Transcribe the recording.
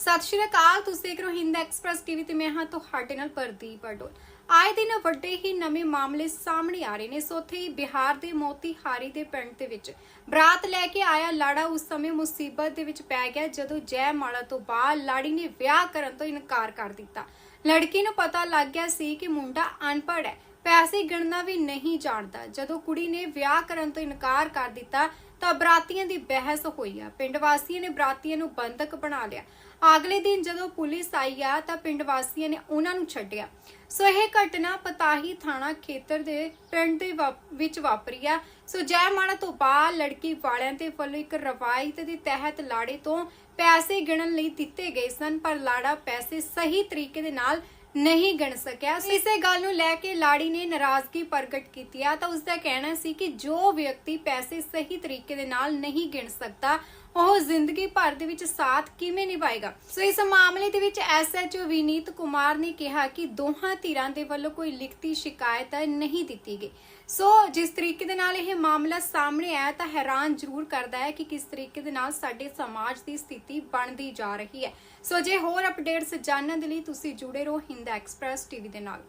ਸਤਿ ਸ਼੍ਰੀ ਅਕਾਲ, ਤੁਸੀਂ ਦੇਖ ਰਹੇ ਹੋ ਹਿੰਦ ਐਕਸਪ੍ਰੈਸ ਟੀਵੀ ਤੇ ਮੈਂ ਹਾਂ ਤੁਹਾਡੇ ਨਾਲ ਪ੍ਰਦੀਪ ਅਡੋਲ ਆਏ ਦਿਨ ਵੱਡੇ ਹੀ ਨਵੇਂ ਮਾਮਲੇ ਸਾਹਮਣੇ ਆ ਰਹੇ ਨੇ। ਸੋ ਉੱਥੇ ਹੀ ਬਿਹਾਰ ਦੇ ਮੋਤੀਹਾਰੀ ਦੇ ਪਿੰਡ ਦੇ ਵਿੱਚ ਬਰਾਤ ਲੈ ਕੇ ਆਇਆ ਲਾੜਾ। ਉਸ ਸਮੇਂ ਮੁਸੀਬਤ ਦੇ ਵਿੱਚ ਪੈ ਗਿਆ ਜਦੋਂ ਜੈ ਮਾਲਾ ਤੋਂ ਬਾਅਦ ਲਾੜੀ ਨੇ ਵਿਆਹ ਕਰਨ ਤੋਂ ਇਨਕਾਰ ਕਰ ਦਿੱਤਾ। ਲੜਕੀ ਨੂੰ ਪਤਾ ਲੱਗ ਗਿਆ ਸੀ ਕਿ ਮੁੰਡਾ ਅਨਪੜ੍ਹ ਹੈ। ਪੈਸੇ ਗਿਣਨਾ ਵੀ ਨਹੀਂ ਜਾਣਦਾ। ਜਦੋਂ ਕੁੜੀ ਨੇ ਵਿਆਹ ਕਰਨ ਤੋਂ ਇਨਕਾਰ ਕਰ ਦਿੱਤਾ, ਤਾਂ ਬਰਾਤੀਆਂ ਦੀ ਬਹਿਸ ਹੋਈ ਆ। ਪਿੰਡ ਵਾਸੀਆਂ ਨੇ ਬਰਾਤੀਆਂ ਨੂੰ ਬੰਦਕ ਬਣਾ ਲਿਆ। ਅਗਲੇ ਦਿਨ ਜਦੋਂ ਪੁਲਿਸ ਆਈ ਆ, ਤਾਂ ਪਿੰਡ ਵਾਸੀਆਂ ਨੇ ਉਹਨਾਂ ਨੂੰ ਛੱਡਿਆ। ਸੋ ਇਹ ਘਟਨਾ ਪਤਾਹੀ ਥਾਣਾ ਖੇਤਰ ਦੇ ਪਿੰਡ ਦੇ ਵਾਪ- ਵਿੱਚ ਵਾਪਰੀ ਆ। ਸੋ ਜੈ ਮਾਣਾ ਤੋਂ ਬਾਅਦ ਲੜਕੀ ਵਾਲਿਆਂ ਦੇ ਵੱਲੋਂ ਇੱਕ ਰਵਾਇਤ ਦੇ ਤਹਿਤ ਲਾੜੇ ਤੋਂ ਪੈਸੇ ਗਿਣਨ ਲਈ ਦਿੱਤੇ ਗਏ ਸਨ, ਪਰ ਲਾੜਾ ਪੈਸੇ ਸਹੀ ਤਰੀਕੇ ਦੇ ਨਾਲ ਨਹੀਂ ਗਿਣ ਸਕਿਆ। ਸੋ ਇਸੇ ਗੱਲ ਨੂੰ ਲੈ ਕੇ ਲਾੜੀ ਨੇ ਨਾਰਾਜ਼ਗੀ ਪ੍ਰਗਟ ਕੀਤੀ ਆ। ਤਾਂ ਉਸ ਦਾ ਕਹਿਣਾ ਸੀ ਕਿ ਜੋ ਵਿਅਕਤੀ ਪੈਸੇ ਸਹੀ ਤਰੀਕੇ ਦੇ ਨਾਲ ਨਹੀਂ ਗਿਣ ਸਕਦਾ ਉਹ ਜ਼ਿੰਦਗੀ ਭਰ ਦੇ ਵਿੱਚ ਸਾਥ ਕਿਵੇਂ ਨਿਭਾਏਗਾ? ਸੋ ਇਸ ਮਾਮਲੇ ਦੇ ਵਿੱਚ ਐਸਐਚਓ ਵਿਨੀਤ ਕੁਮਾਰ ਨੇ ਕਿਹਾ ਕਿ ਦੋਹਾਂ ਧਿਰਾਂ ਦੇ ਵੱਲੋਂ ਕੋਈ ਲਿਖਤੀ ਸ਼ਿਕਾਇਤ ਨਹੀਂ ਦਿੱਤੀ ਗਈ। ਸੋ ਜਿਸ ਤਰੀਕੇ ਦੇ ਨਾਲ ਇਹ ਮਾਮਲਾ ਸਾਹਮਣੇ ਆਇਆ ਤਾਂ ਹੈਰਾਨ ਜ਼ਰੂਰ ਕਰਦਾ ਹੈ ਕਿ ਕਿਸ ਤਰੀਕੇ ਦੇ ਨਾਲ ਸਾਡੇ ਸਮਾਜ ਦੀ ਸਥਿਤੀ ਬਣਦੀ ਜਾ ਰਹੀ ਹੈ। ਸੋ ਜੇ ਹੋਰ ਅਪਡੇਟਸ ਜਾਣਨ ਦੇ ਲਈ ਤੁਸੀਂ ਜੁੜੇ ਰਹੋ ਹਿੰਦ ਐਕਸਪ੍ਰੈਸ ਟੀਵੀ ਦੇ ਨਾਲ।